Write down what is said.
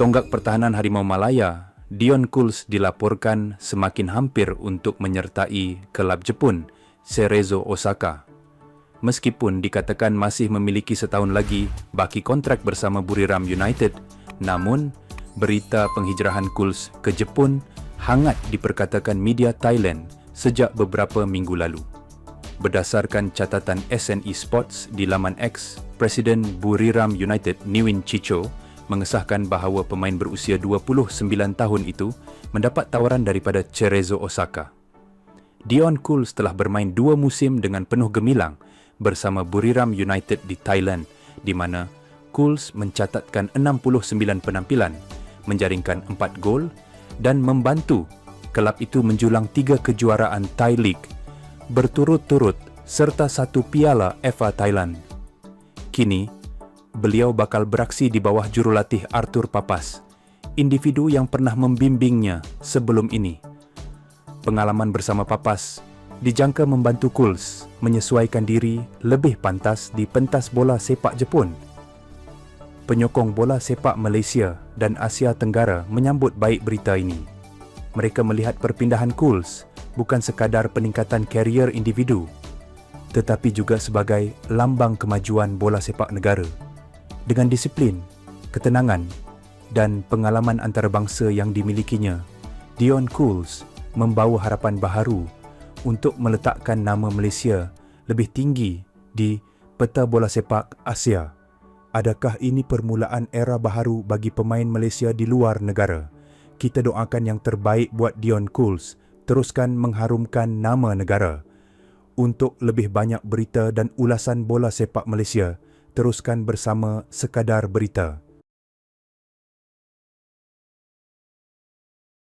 Tonggak pertahanan Harimau Malaya, Dion Kuls dilaporkan semakin hampir untuk menyertai kelab Jepun, Cerezo Osaka. Meskipun dikatakan masih memiliki setahun lagi baki kontrak bersama Buriram United, namun berita penghijrahan Kuls ke Jepun hangat diperkatakan media Thailand sejak beberapa minggu lalu. Berdasarkan catatan SNE Sports di laman X, Presiden Buriram United Niwin Chicho mengesahkan bahawa pemain berusia 29 tahun itu mendapat tawaran daripada Cerezo Osaka. Dion Kuls telah bermain dua musim dengan penuh gemilang bersama Buriram United di Thailand di mana Kuls mencatatkan 69 penampilan, menjaringkan 4 gol dan membantu kelab itu menjulang tiga kejuaraan Thai League berturut-turut serta satu piala FA Thailand. Kini, beliau bakal beraksi di bawah jurulatih Arthur Papas, individu yang pernah membimbingnya sebelum ini. Pengalaman bersama Papas dijangka membantu Kuls menyesuaikan diri lebih pantas di pentas bola sepak Jepun. Penyokong bola sepak Malaysia dan Asia Tenggara menyambut baik berita ini. Mereka melihat perpindahan Kuls bukan sekadar peningkatan karier individu tetapi juga sebagai lambang kemajuan bola sepak negara. Dengan disiplin, ketenangan dan pengalaman antarabangsa yang dimilikinya, Dion Cools membawa harapan baharu untuk meletakkan nama Malaysia lebih tinggi di peta bola sepak Asia. Adakah ini permulaan era baharu bagi pemain Malaysia di luar negara? Kita doakan yang terbaik buat Dion Cools teruskan mengharumkan nama negara. Untuk lebih banyak berita dan ulasan bola sepak Malaysia, teruskan bersama Sekadar Berita.